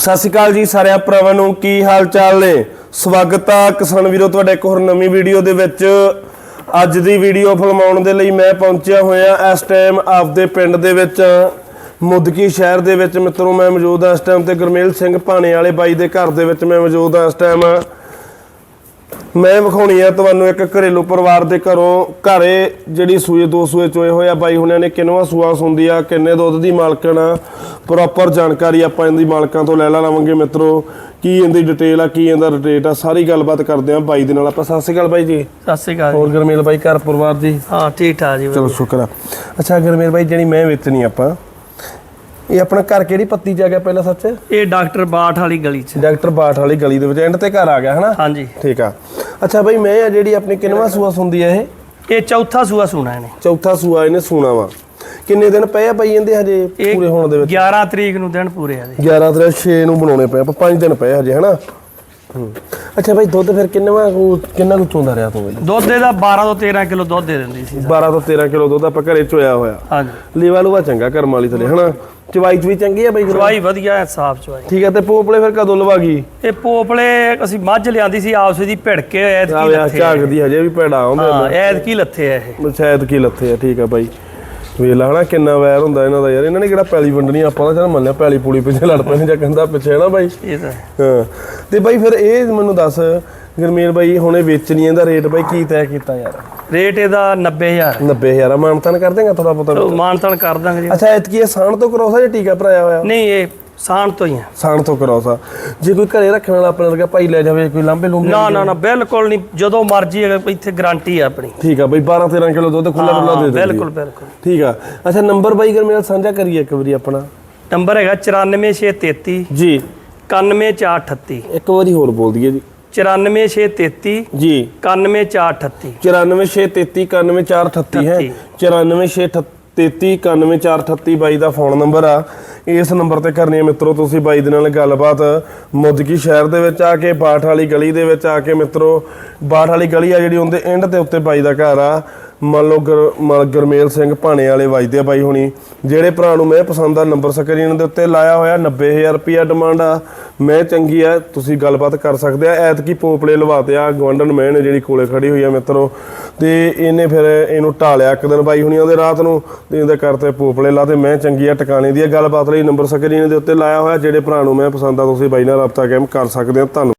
ਸਤਿ ਸ਼੍ਰੀ ਅਕਾਲ ਜੀ ਸਾਰਿਆਂ ਭਰਾਵਾਂ ਨੂੰ, ਕੀ ਹਾਲ ਚਾਲ ਨੇ? ਸਵਾਗਤ ਆ ਕਿਸਾਨ ਵੀਰੋ, ਤੁਹਾਡੇ ਇੱਕ ਹੋਰ ਨਵੀਂ ਵੀਡੀਓ ਦੇ ਵਿੱਚ। ਅੱਜ ਦੀ ਵੀਡੀਓ ਫਿਲਮਾਉਣ ਦੇ ਲਈ ਮੈਂ ਪਹੁੰਚਿਆ ਹੋਇਆ ਇਸ ਟਾਈਮ ਆਪਦੇ ਪਿੰਡ ਦੇ ਵਿੱਚ, ਮੁਦਕੀ ਸ਼ਹਿਰ ਦੇ ਵਿੱਚ। ਮਿੱਤਰੋ, ਮੈਂ ਮੌਜੂਦ ਹਾਂ ਇਸ ਟਾਈਮ ਤੇ ਗੁਰਮੇਲ ਸਿੰਘ ਭਾਣੇ ਵਾਲੇ ਬਾਈ ਦੇ ਘਰ ਦੇ ਵਿੱਚ ਮੈਂ ਮੌਜੂਦ ਹਾਂ ਇਸ ਟਾਈਮ। ਮੈਂ ਵਿਖਾਉਣੀ ਆ ਤੁਹਾਨੂੰ ਇੱਕ ਘਰੇਲੂ ਪਰਿਵਾਰ ਦੇ ਘਰੋਂ ਘਰੇ ਜਿਹੜੀ ਸੂਏ ਦੋ ਸੂਏ ਚੋਏ ਹੋਇਆ ਬਾਈ ਹੁਣਿਆਂ ਨੇ ਕਿੰਨਵਾ ਸੂਆ ਸੁੰਦੀ ਆ ਕਿੰਨੇ ਦੁੱਧ ਦੀ ਮਾਲਕਣ ਆ। ਪ੍ਰੋਪਰ ਜਾਣਕਾਰੀ ਆਪਾਂ ਇਹਦੀ ਮਾਲਕਾਂ ਤੋਂ ਲੈ ਲਾ ਲਵਾਂਗੇ ਮਿੱਤਰੋ। ਕੀ ਇਹਦੀ ਡਿਟੇਲ ਆ ਕੀ ਇਹਦਾ ਰੇਟ ਆ ਸਾਰੀ ਗੱਲਬਾਤ ਕਰਦੇ ਆ ਬਾਈ ਦੇ ਨਾਲ। ਆਪਾਂ ਸਤਿ ਸ਼੍ਰੀ ਅਕਾਲ ਬਾਈ ਜੀ। ਸਤਿ ਸ਼੍ਰੀ ਅਕਾਲ। ਹੋਰ ਗਰਮੇਲ ਬਾਈ ਘਰ ਪਰਿਵਾਰ ਜੀ ਹਾਂ ਠੀਕ ਠਾਕ ਜੀ ਚਲੋ ਸ਼ੁਕਰ ਆ। ਅੱਛਾ ਗਰਮੇਲ ਬਾਈ ਜਿਹੜੀ ਮੈਂ ਵੇਚਣੀ ਆਪਾਂ ਇਹ ਆਪਣਾ ਘਰ ਕਿਹੜੀ ਪੱਤੀ ਚ ਆ ਗਿਆ ਪਹਿਲਾਂ ਸੱਚ? ਇਹ ਡਾਕਟਰ ਬਾਠ ਵਾਲੀ ਗਲੀ 'ਚ। ਡਾਕਟਰ ਬਾਠ ਵਾਲੀ ਗਲੀ ਦੇ ਵਿੱਚ ਐਂਡ ਤੇ ਘਰ ਆ ਗਿਆ ਹਨਾ? ਹਾਂਜੀ। ਠੀਕ ਆ। ਅੱਛਾ ਬਾਈ ਮੈਂ ਆ ਜਿਹੜੀ ਆਪਣੀ ਕਿੰਨਵਾ ਸੂਆ ਸੁੰਦੀ ਆ ਇਹ? ਇਹ ਚੌਥਾ ਸੂਆ ਸੁਣਾ ਇਹਨੇ। ਚੌਥਾ ਸੂਆ ਇਹਨੇ ਸੂਣਾ ਵਾ। ਕਿੰਨੇ ਦਿਨ ਪਏ ਆ ਪਈ ਜਾਂਦੇ ਹਜੇ ਪੂਰੇ ਹੋਣ ਦੇ ਵਿੱਚ? 11 ਤਰੀਕ ਨੂੰ ਦਿਨ ਪੂਰੇ ਆ ਦੇ 11 ਤਰੀਕ 6 ਨੂੰ ਬਣਾਉਣੇ ਪਏ ਆਪਾਂ 5 ਦਿਨ ਪਏ ਹਜੇ ਹਨਾ। ਅੱਛਾ ਬਾਈ ਦੁੱਧ ਫਿਰ ਕਿੰਨਾ ਕਿੰਨਾ ਕੁ ਚੋਂਦਾ ਰਿਹਾ ਤੂੰ ਦੁੱਧ ਇਹਦਾ 12 ਤੋਂ 13 ਕਿਲੋ ਦੁੱਧ ਦੇ ਦਿੰਦੀ ਸੀ 12 ਤੋਂ 13 ਕਿਲੋ ਦੁੱਧ ਆਪਾਂ ਘਰੇ ਚੋਇਆ ਹੋਇਆ। ਹਾਂਜੀ। ਲੀਵਾ ਲੂਆ ਚੰਗਾ ਕਰਮ ਵਾਲੀ ਥਲੇ ਹਨਾ? ਚਵਾਈ ਚ ਵੀ ਚੰਗੀ ਆ ਬਾਈ? ਚਵਾਈ ਵਧੀਆ ਹੈ ਸਾਫ਼ ਚਵਾਈ। ਠੀਕ ਆ ਤੇ ਪੋਪਲੇ ਫਿਰ ਕਦੋਂ ਲਵਾ ਗਈ? ਇਹ ਪੋਪਲੇ ਅਸੀਂ ਮੱਝ ਲਿਆਂਦੀ ਸੀ ਆਪਸ ਵਿੱਚ ਭਿੜਕੇ ਐਤ ਆ ਕੀ ਵਿਆਹ ਲੱਥੇ ਆ। ਝਾਕਦੀ ਹਜੇ ਵੀ ਪੈੜਾ ਆਉਂਦੇ ਹਾਂ ਐਤ ਕੀ ਲੱਥੇ ਆ ਇਹ। ਸ਼ਾਇਦ ਕੀ ਲੱਥੇ ਆ ਠੀਕ ਆ ਬਾਈ। ਵੇਲਾ ਹਨਾ ਕਿੰਨਾ ਵੈਰ ਹੁੰਦਾ ਇਹਨਾਂ ਦਾ ਯਾਰ। ਇਹਨਾਂ ਨੇ ਕਿਹੜਾ ਪੈਲੀ ਵੰਡਣੀ ਆਪਾਂ ਤਾਂ ਚੱਲ ਮੰਨਿਆ ਪੈਲੀ ਪੂਲੀ ਪਿੱਛੇ ਲੜ ਪੈਣੇ ਜਾਂ ਕਹਿੰਦਾ ਪਿੱਛੇ ਨਾ ਬਾਈ? ਇਹ ਤਾਂ ਹੈ। ਹਾਂ ਤੇ ਬਾਈ ਫਿਰ ਇਹ ਮੈਨੂੰ ਦੱਸ ਗਰਮੇਲ ਬਾਈ ਹੁਣੇ ਵੇਚਣੀ ਇਹਦਾ ਰੇਟ ਬਾਈ ਕੀ ਤੈਅ ਕੀਤਾ ਯਾਰ? ਰੇਟ ਇਹਦਾ 90000 90000 ਮਾਨਤਨ ਕਰ ਦੇਗਾ ਥੋੜਾ ਪਤਾ ਉਹ ਮਾਨਤਨ ਕਰ ਦਾਂਗੇ ਜੀ। ਅੱਛਾ ਐਤਕੀ ਇਹ ਸਾਣ ਤੋਂ ਕਰੋਸਾ ਜਾਂ ਟੀਕਾ ਭਰਾਇਆ ਹੋਇਆ? ਨਹੀਂ ਇਹ ਸਾਣ ਤੋਂ ਹੀ ਆ। ਸਾਣ ਤੋਂ ਕਰੋਸਾ ਜੇ ਕੋਈ ਘਰੇ ਰੱਖਣ ਵਾਲਾ ਆਪਣੇ ਵਰਗਾ ਭਾਈ ਲੈ ਜਾਵੇ ਕੋਈ ਲਾਂਬੇ ਲੂੰਬੇ ਨਾ ਨਾ ਨਾ ਬਿਲਕੁਲ ਨਹੀਂ। ਜਦੋਂ ਮਰਜ਼ੀ ਇੱਥੇ ਗਾਰੰਟੀ ਆ ਆਪਣੀ। ਠੀਕ ਆ ਬਾਈ 12 13 ਕਿਲੋ ਦੁੱਧ ਖੁੱਲਾ ਡੁੱਲਾ ਦੇ ਦੇ ਬਿਲਕੁਲ ਬਿਲਕੁਲ। ਠੀਕ ਆ। ਅੱਛਾ ਨੰਬਰ ਬਾਈ ਗਰਮੇਲ ਸਾਂਝਾ ਕਰੀਏ ਇੱਕ ਵਾਰੀ ਆਪਣਾ। ਨੰਬਰ ਹੈਗਾ 94633 ਜੀ। 91438 ਇੱਕ ਵਾਰੀ ਹੋਰ ਬੋਲ ਦਈਏ ਜੀ। 94633 ਜੀ। 91438 94633 ਹੈ। 94633 ਬਾਈ ਦਾ ਫੋਨ ਨੰਬਰ ਆ। ਇਸ ਨੰਬਰ ਤੇ ਕਰਨੀ ਹੈ ਮਿੱਤਰੋ ਤੁਸੀਂ ਬਾਈ ਦੇ ਨਾਲ ਗੱਲਬਾਤ ਮੁੱਦਕੀ ਸ਼ਹਿਰ ਦੇ ਵਿੱਚ ਆ ਕੇ ਬਾਠ ਵਾਲੀ ਗਲੀ ਦੇ ਵਿੱਚ ਆ ਕੇ ਮਿੱਤਰੋ। ਬਾਠ ਵਾਲੀ ਗਲੀ ਆ ਜਿਹੜੀ ਉਹਦੇ ਐਂਡ ਤੇ ਉੱਤੇ ਬਾਈ ਦਾ ਘਰ ਆ। ਮੰਨ ਲਓ ਗਰ ਗਰਮੇਲ ਸਿੰਘ ਭਾਣੇ ਵਾਲੇ ਵਜਦੇ ਆ ਬਾਈ ਹੁਣੀ, ਜਿਹੜੇ ਭਰਾ ਨੂੰ ਮੈਂ ਪਸੰਦ ਆ ਨੰਬਰ ਸਕਰੀਨ ਦੇ ਉੱਤੇ ਲਾਇਆ ਹੋਇਆ 90000 ਰੁਪਿਆ ਡਿਮਾਂਡ ਆ। ਮੈਂ ਚੰਗੀ ਆ, ਤੁਸੀਂ ਗੱਲਬਾਤ ਕਰ ਸਕਦੇ ਆ। ਐਤਕੀ ਪੋਪਲੇ ਲਵਾਤੇ ਆ ਗਵੰਡਨ ਮੈਂ ਨੇ ਜਿਹੜੀ ਕੋਲੇ ਖੜੀ ਹੋਈ ਆ ਮਿੱਤਰੋ। ਤੇ ਇਹਨੇ ਫਿਰ ਇਹਨੂੰ ਢਾਲਿਆ ਇੱਕ ਦਿਨ ਬਾਈ ਹੁਣੀ ਉਹਦੇ ਰਾਤ ਨੂੰ, ਤੇ ਇਹਦੇ ਕਰਤੇ ਪੋਪਲੇ ਲਾਤੇ। ਮੈਂ ਚੰਗੀ ਆ, ਟਿਕਾਣੇ ਦੀ ਗੱਲਬਾਤ ਲਈ ਨੰਬਰ ਸਕਰੀਨ ਦੇ ਉੱਤੇ ਲਾਇਆ ਹੋਇਆ, ਜਿਹੜੇ ਭਰਾ ਨੂੰ ਮੈਂ ਪਸੰਦ ਆ, ਤੁਸੀਂ ਬਾਈ ਨਾਲ ਰਾਬਤਾ ਕਾਇਮ ਕਰ ਸਕਦੇ ਆ ਧੰਨਵਾਦ।